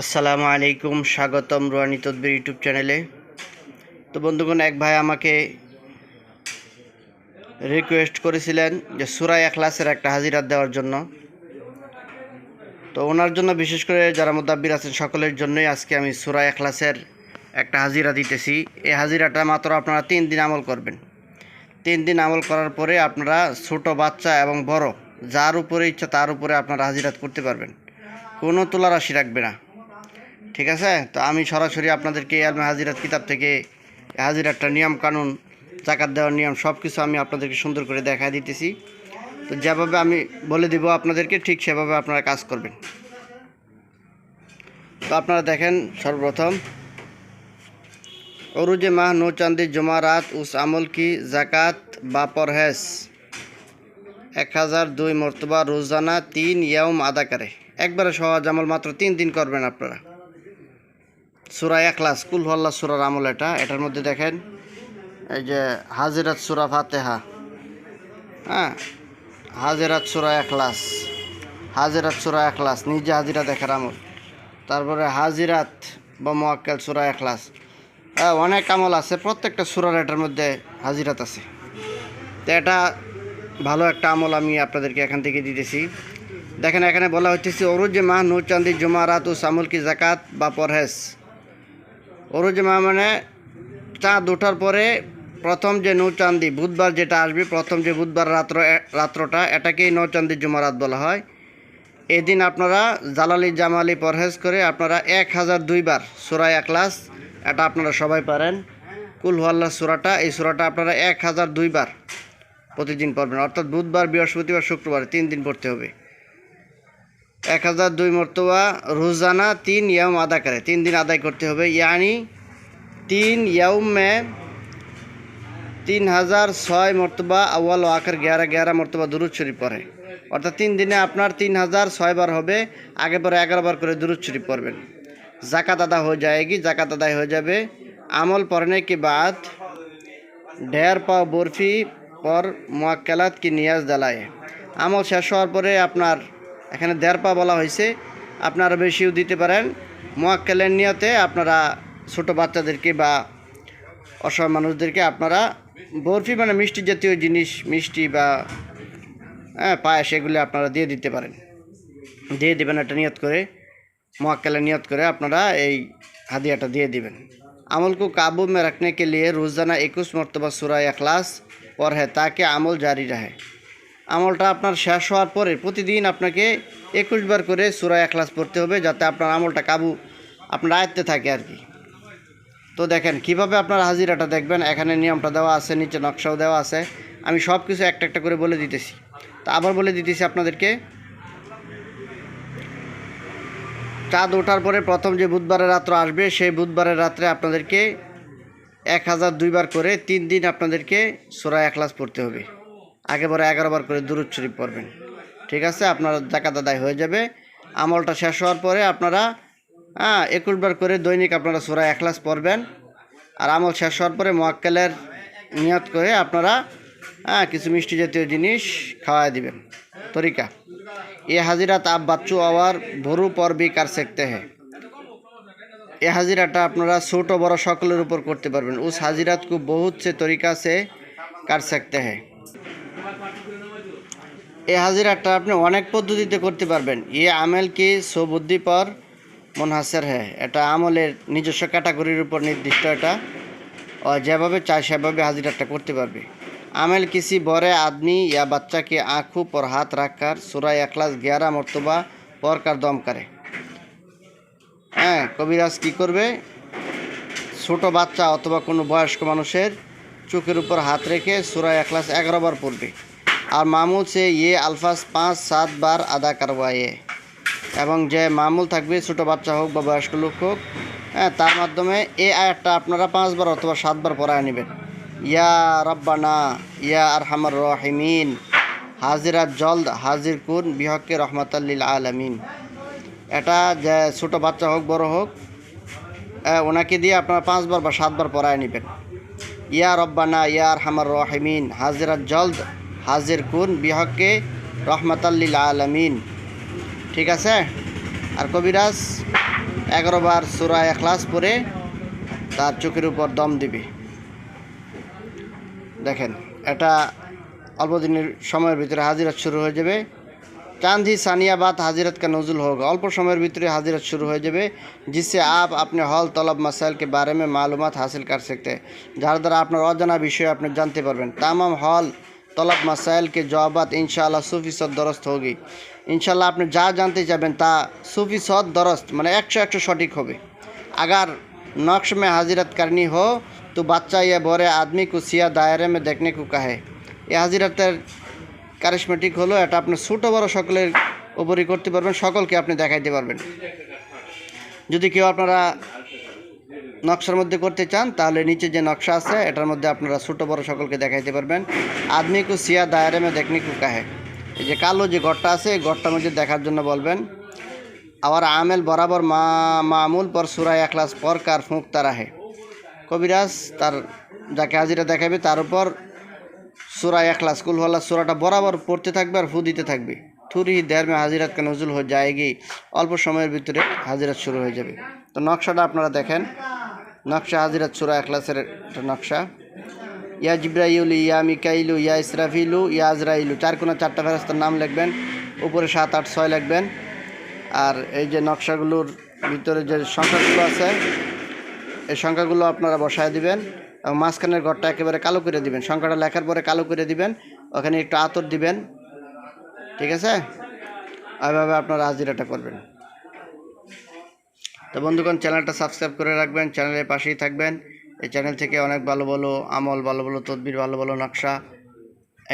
আসসালামু আলাইকুম, স্বাগতম রুয়ানি তদ্বির ইউটিউব চ্যানেলে। তো বন্ধুগণ, এক ভাই আমাকে রিকোয়েস্ট করেছিলেন যে সুরাই এখলাসের একটা হাজিরাত দেওয়ার জন্য। তো ওনার জন্য বিশেষ করে যারা মুদাব্বির আছেন, সকলের জন্যই আজকে আমি সুরাই এখলাসের একটা হাজিরা দিতেছি। এই হাজিরাটা মাত্র আপনারা তিন দিন আমল করবেন। তিন দিন আমল করার পরে আপনারা ছোট বাচ্চা এবং বড়, যার উপরে ইচ্ছা তার উপরে আপনারা হাজিরাত করতে পারবেন। কোনো তোলা রাশি রাখবে না। ঠিক আছে? তো আমি সরাসরি আপনাদেরকে এই আলমে হাজিরাত কিতাব থেকে এই হাজিরাতটার নিয়ম কানুন, জাকাত দেওয়ার নিয়ম সব কিছু আমি আপনাদেরকে সুন্দর করে দেখা দিতেছি। তো যেভাবে আমি বলে দিব আপনাদেরকে, ঠিক সেভাবে আপনারা কাজ করবেন। তো আপনারা দেখেন সর্বপ্রথম, অরুজে মাহ নো চান্দি জমারাত উস আমল কি জাকাত বা পরহেজ? এক হাজার দুই মর্তবা রোজানা তিন ইয়াউম আদা করে। একবারে সহজ আমল মাত্র তিন দিন করবেন আপনারা। সুরা একলাস কুল হল্লা সুরার আমল এটা। এটার মধ্যে দেখেন, এই যে হাজিরাত সুরা ফাতেহা। হ্যাঁ হাজিরাত সুরা একলাস হাজিরাত সুরা একলাস নিজে হাজিরা দেখার আমল। তারপরে হাজিরাত বা মোয়াক্কেল সুরা একলাস হ্যাঁ অনেক আমল আছে, প্রত্যেকটা সুরার এটার মধ্যে হাজিরাত আছে। তো এটা ভালো একটা আমল আমি আপনাদেরকে এখান থেকে দিতেছি। দেখেন এখানে বলা হচ্ছে অরুজে মাহ নূর চান্দি জুমারাত ও সামুল কি জাকাত বা পরহেজ। অরুজে মাহ মানে চাঁদ ওঠার পরে প্রথম যে নৌচান্দি বুধবার যেটা আসবে, প্রথম যে বুধবার রাত্র রাত্রটা, এটাকেই নৌচান্দি জুমারাত বলা হয়। এদিন আপনারা জালালি জামালি পরহেজ করে আপনারা এক হাজার দুইবার সুরাই একলাস এটা আপনারা সবাই পারেন। কুল হুয়াল্লা সুরাটা, এই সুরাটা আপনারা এক হাজার দুইবার প্রতিদিন পড়বেন। অর্থাৎ বুধবার, বৃহস্পতিবার, শুক্রবার, তিন দিন পড়তে হবে। এক হাজার দুই মর্তবা, রোজানা তিন ইয়াম আদা করে। তিন দিন আদায় করতে হবে। ইয়ানি তিন ইয়াউমে তিন হাজার ছয় মর্তবা আওয়াল ও আখের গ্যারা গ্যারা মর্তবা দুরুদ শরীফ পড়ে। অর্থাৎ তিন দিনে আপনার তিন হাজার ছয়বার হবে। আগে পরে এগারোবার করে দুরুদ শরীফ পড়বেন। জাকাত আদা হয়ে যায় কি? জাকাত আদায় হয়ে যাবে। আমল পড়নে কি বাদ? ঢের পাও বরফি পর মোয়াক্কালাত কি নিয়াজ দালায়। আমল শেষ হওয়ার পরে আপনার এখানে দেড় পা বলা হয়েছে আপনারা বেশিও দিতে পারেন মোয়াক্কেলের নিয়তে আপনারা ছোট বাচ্চাদেরকে বা অসহায় মানুষদেরকে আপনারা বরফি মানে মিষ্টি জাতীয় জিনিস মিষ্টি বা হ্যাঁ পায়েস এগুলি আপনারা দিয়ে দিতে পারেন দিয়ে দেবেন একটা নিয়ত করে মোয়াক্কেলের নিয়ত করে আপনারা এই হাদিয়াটা দিয়ে দিবেন আমল को काबू में रखने के लिए रोज़ाना इक्कीस मरतबा सुरा अखलास और है ताकि আমল জারি রাহে আমলটা আপনার শেষ হওয়ার পরে প্রতিদিন আপনাকে একুশ বার করে সুরা এখলাস পড়তে হবে যাতে আপনার আমলটা কাবু, আপনার আয়ত্তে থাকে আর কি। তো দেখেন, কীভাবে আপনার হাজিরাটা দেখবেন? এখানে নিয়মটা দেওয়া আছে, নিচে নকশাও দেওয়া আছে। আমি সব কিছু একটা একটা করে বলে দিতেছি। তা আবার বলে দিতেছি আপনাদেরকে। চাঁদ ওঠার পরে প্রথম যে বুধবারের রাত্র আসবে, সেই বুধবারের রাত্রে আপনাদেরকে এক হাজার দুইবার করে তিন দিন আপনাদেরকে সোরা একলাস পড়তে হবে। আগে পরে এগারো বার করে দূর শরীফ পড়বেন। ঠিক আছে? আপনার জাকাত আদায় হয়ে যাবে। আমলটা শেষ হওয়ার পরে আপনারা হ্যাঁ একুশ বার করে দৈনিক আপনারা সোরা এখলাস পড়বেন। আর আমল শেষ হওয়ার পরে মোয়াক্কেলের নিয়ত করে আপনারা হ্যাঁ কিছু মিষ্টি জাতীয় জিনিস খাওয়াই দিবেন। তরিকা। এ হাজিরাত আপ বাচ্চু আওয়ার ভরু পর্বি কার শেখতে হে। এ হাজিরাটা আপনারা ছোট বড় সকলের উপর করতে পারবেন। উস হাজিরাত খুব বহুত সে তরিকা সে কার শেখতে হয় এই হাজিরাটা আপনি অনেক পদ্ধতিতে করতে পারবেন ইয়ে আমেল কি সুবুদ্ধি পর মনহাসের হ্যাঁ এটা আমলের নিজস্ব ক্যাটাগরির উপর নির্দিষ্ট এটা ও যেভাবে চায় সেভাবে হাজিরাটা করতে পারবে आमेल किसी बड़े आदमी या बच्चा के आंखों पर हाथ रखकर सूरह अखलास ग्यारह मरतबा পর কার দম করে হ্যাঁ কবিরাজ কী করবে ছোট বাচ্চা অথবা কোনো বয়স্ক মানুষের চোখের উপর হাত রেখে সুরায় একলাস এগারো বার পড়বে আর মামুল সে ইয়ে আলফাজ পাঁচ, সাত বার আদা করবায়ে। এবং যে মামুল থাকবে, ছোট বাচ্চা হোক বা বয়স্ক লোক হোক হ্যাঁ তার মাধ্যমে এই আয়াতটা আপনারা পাঁচবার অথবা সাতবার পড়ায় নেবেন। ইয়া রব্বানা, ইয়া আরহামার রহিমিন হাজিরাত জলদ, হাজির কুন বিহকে রহমতাল্লিল আলমিন। এটা যে ছোটো বাচ্চা হোক, বড় হোক ওনাকে দিয়ে আপনারা পাঁচবার বা সাতবার পড়ায় নেবেন। ইয়া রব্বানা, ইয়া আরহামার রহিমিন হাজিরাত জলদ হাজির কুন বিহকে রহমতাল্লিল আলমিন ঠিক আছে আর কবিরাজ এগারো বার সুরা এখলাস পরে তার চোখের উপর দম দিবে দেখেন এটা অল্প দিনের সময়ের ভিতরে হাজিরাত শুরু হয়ে যাবে चांद ही सानिया बात हाजिरत का नजुल होगा अल्प समय भीतर हाजिरत शुरू हो जाए जिससे आप अपने हल तलब मसाइल के बारे में मालूमात हासिल कर सकते हैं যার দ্বারা আপনার অজানা বিষয় আপনি জানতে পারবেন তামাম হল তলব মাসাইল के जवाबात इंशाल्लाह सौ फीसद दरस्त होगी इंशाल्लाह আপনি যা জানতে চাবেন তা सौ फीसद दरस्त মানে একশো একশো সঠিক হবে अगर नक्श में हाजिरत करनी हो तो बच्चा या बड़े आदमी को सिया दायरे में देखने को कहे এই হাজিরাতের কারিশমেটিক হলো এটা আপনি ছোটো বড় সকলের উপরই করতে পারবেন সকলকে আপনি দেখাইতে পারবেন যদি কেউ আপনারা নকশার মধ্যে করতে চান, তাহলে নিচে যে নকশা আছে, এটার মধ্যে আপনারা ছোটো, বড় সকলকে দেখাইতে পারবেন। আদমি কু সিয়া দায়রে মে দেখনি কু কাহে। এই যে কালো যে ঘরটা আছে, এই ঘরটার মধ্যে দেখার জন্য বলবেন আবার আমেল বরাবর মা, মামুল পর সুরাই একলাস পর কার ফুঁকতা রাহে কবিরাজ তার, যাকে হাজিরা দেখাবে, তার উপর সুরা এখলাস, কুল হল্লা সুরাটা বরাবর পড়তে থাকবে আর ফু দিতে থাকবে। থুরি দেড় মে হাজিরাত কা নজুল হয়ে যায়গি, অল্প সময়ের ভিতরে হাজিরাত শুরু হয়ে যাবে। তো নকশাটা আপনারা দেখেন। নকশা হাজিরাত সুরা এখলাসের একটা নকশা। ইয়া জিব্রাইল, ইয়া মিকাইলু, ইয়া ইসরাফিলু, ইয়া আজরাইলু, চার কোনো চারটা ফেরাস্তার নাম লিখবেন, উপরে সাত, আট, ছয় লিখবেন। আর এই যে নকশাগুলোর ভিতরে যে সংখ্যাগুলো আছে, এই সংখ্যাগুলো আপনারা বসায় দিবেন এবং মাঝখানের ঘরটা একেবারে কালো করে দিবেন। সংখ্যাটা লেখার পরে কালো করে দিবেন, ওখানে একটু আতর দিবেন। ঠিক আছে? ওইভাবে আপনারা হাজিরাটা করবেন। তো বন্ধুগণ, চ্যানেলটা সাবস্ক্রাইব করে রাখবেন, চ্যানেলের পাশেই থাকবেন। এই চ্যানেল থেকে অনেক ভালো ভালো আমল, ভালো ভালো তদবির, ভালো ভালো নকশা,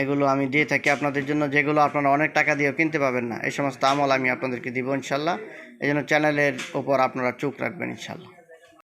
এগুলো আমি দিয়ে থাকি আপনাদের জন্য, যেগুলো আপনারা অনেক টাকা দিয়েও কিনতে পাবেন না। এই সমস্ত আমল আমি আপনাদেরকে দিব ইনশাল্লাহ। এই জন্য চ্যানেলের ওপর আপনারা চোখ রাখবেন ইনশাল্লাহ।